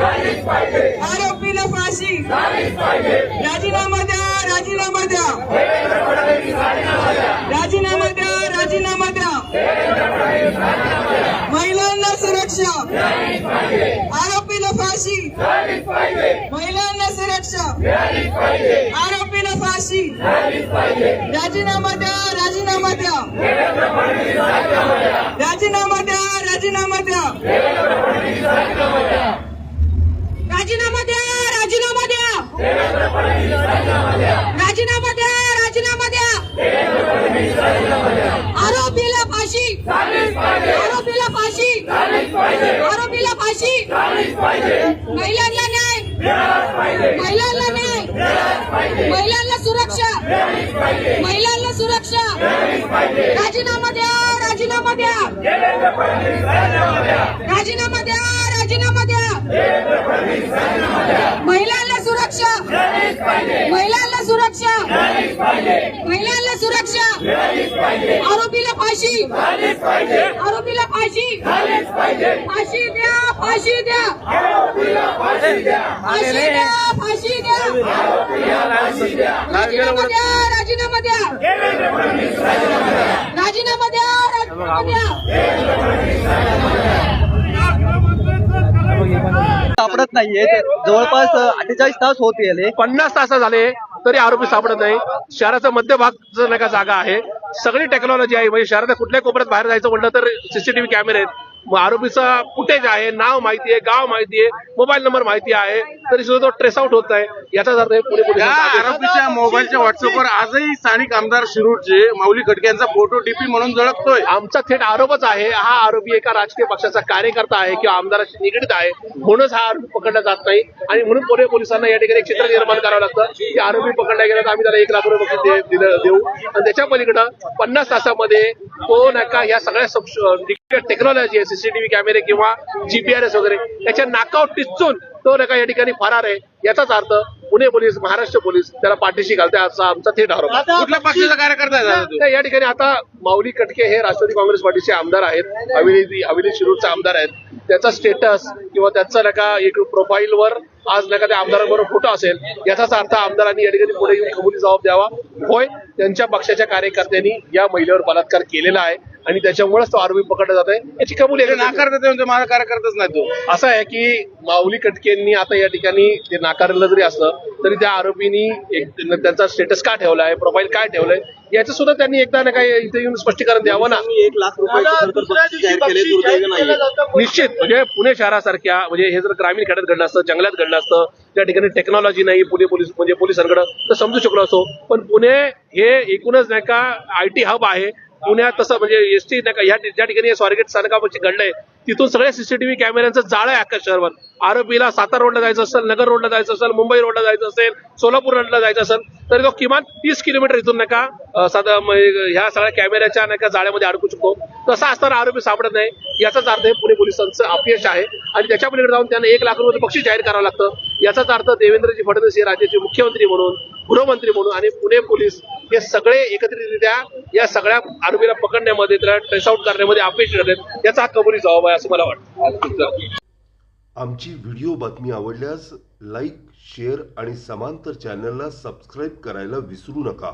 आरोपीला फाशी. राजीनामा द्या राजीनामा द्या. राजीनामा द्या. राजीनामा द्या महिलांना सुरक्षा. आरोपीला फाशी. महिलांना सुरक्षा. आरोपीला फाशी. राजीनामा द्या राजीनामा द्या. राजीनामा द्या. राजीनामा द्या राजीनामा द्या राजीनामा द्या राजीनामा द्या राजीनामा द्या आरोपीला फाशी आरोपीला फाशी आरोपीला फाशी. महिलांना न्याय. महिलांना न्याय. महिलांना सुरक्षा. महिलांना सुरक्षा. राजीनामा द्या राजीनामा द्या. राजीनामा द्या राजीनामा द्या महिलांना सुरक्षा महिलांना सुरक्षा. महिलांना सुरक्षा. आरोपीला फाशी. आरोपीला फाशी. फाशी द्या फाशी द्या. फाशी द्या फाशी द्या. राजीनामा द्या राजीनामा द्या. राजीनामा द्या राजीनामा द्या. सापडत नाहीये. जवळपास अठ्ठेचाळीस तास होत गेले. पन्नास तास झाले. तरी आरोपी सापडत नाही. शहराचा मध्यभाग जो नाही का जागा आहे. सगळी टेक्नॉलॉजी आहे. म्हणजे शहराच्या कुठल्याही कोपऱ्यात बाहेर जायचं म्हटलं तर सीसीटीव्ही कॅमेरे आहेत. आरोपीचा फुटेज आहे नाव माहिती आहे गाव माहिती आहे मोबाईल नंबर माहिती आहे तरी सुद्धा तो ट्रेस आउट होत आहे. याचा अर्थ हे पुणे. आरोपीच्या मोबाईलच्या व्हॉट्सअपवर आजही स्थानिक आमदार शिरूरचे माऊली खटके यांचा फोटो डीपी म्हणून झळकतोय. आमचा थेट आरोपच आहे. हा आरोपी एका राजकीय पक्षाचा कार्यकर्ता आहे किंवा आमदाराशी निगडीत आहे म्हणूनच हा आरोपी पकडला जात नाही. आणि म्हणून पुणे पोलिसांना या ठिकाणी एक चित्र निर्माण करावं लागतं. की आरोपी पकडला गेला तर आम्ही त्याला एक लाख रुपये देऊ. आणि त्याच्या पलीकडं पन्नास तासामध्ये तो नाही का या सगळ्या टेक्नॉलॉजी आहे सीसीटीव्ही कॅमेरे किंवा जीपीआरएस वगैरे त्याच्या नाकावर टिचून तो नाही का या ठिकाणी फरार आहे. याचाच अर्थ पुणे पोलीस महाराष्ट्र पोलीस त्याला पाठीशी घालते असा आमचा थेट आरोप. कुठल्या पक्षाचा कार्यकर्ता या ठिकाणी आता माऊली कटके हे राष्ट्रवादी काँग्रेस पार्टीचे आमदार आहेत. हवेली हवेली शिरूरचे आमदार आहेत. त्याचा स्टेटस किंवा त्याचा नका एक प्रोफाईलवर आज नका त्या आमदारांबरोबर फोटो असेल याचाच अर्थ आमदारांनी या ठिकाणी पुढे येऊन कबुली जबाब द्यावा. होय त्यांच्या पक्षाच्या कार्यकर्त्यांनी या महिलेवर बलात्कार केलेला आहे. आणि त्याच्यामुळेच तो आरोपी पकडला जात आहे याची कबुली ते नाकारतात ते म्हणतो माझा कार्यकर्ताच नाही तो. असं आहे की माऊली कटकेंनी आता या ठिकाणी ते नाकारलं जरी असलं तरी त्या आरोपींनी एक त्यांचा स्टेटस का ठेवला आहे प्रोफाईल काय ठेवलंय याचं सुद्धा त्यांनी एकदा ना काय इथे येऊन स्पष्टीकरण द्यावं ना. एक लाख निश्चित म्हणजे पुणे शहरासारख्या म्हणजे हे जर ग्रामीण खेड्यात घडलं असतं जंगलात घडलं असतं त्या ठिकाणी टेक्नॉलॉजी नाही पुणे पोलीस म्हणजे पोलिसांकडे तर समजू शकलो असतो. पण पुणे हे एकूणच नाही का आय टी हब आहे. पुण्यात तसं म्हणजे एस टी या ज्या ठिकाणी स्वारगेट स्थानकापाशी घडलंय तिथून सगळ्या सीसीटीव्ही कॅमेऱ्यांचं जाळं आहे अख्ख्या शहरवर. आरोपीला सातारा रोडला जायचं असेल नगर रोडला जायचं असेल मुंबई रोडला जायचं असेल सोलापूर रोडला जायचं असेल तर तो किमान तीस किलोमीटर इथून नका का साधा ह्या सगळ्या कॅमेऱ्याच्या नका जाळ्यामध्ये अडकू शकतो. तसा असताना आरोपी सापडत नाही. याचाच अर्थ हे पुणे पोलिसांचं अपयश आहे. आणि त्याच्या पलीकडे जाऊन त्यांना एक लाख रुपये बक्षीस जाहीर करावं लागतं. याचाच अर्थ देवेंद्रजी फडणवीस हे राज्याचे मुख्यमंत्री म्हणून गृहमंत्री म्हणून आणि पुणे पोलीस हे सगळे एकत्रितरित्या या सगळ्या आरोपीला पकडण्यामध्ये त्याला ट्रेस आउट करण्यामध्ये अपयशी ठरले याचा हा कबुली जबाब आहे असं मला वाटतं. आमची व्हिडिओ बातमी आवडल्यास लाईक शेअर आणि समांतर चॅनलला सबस्क्राईब करायला विसरू नका.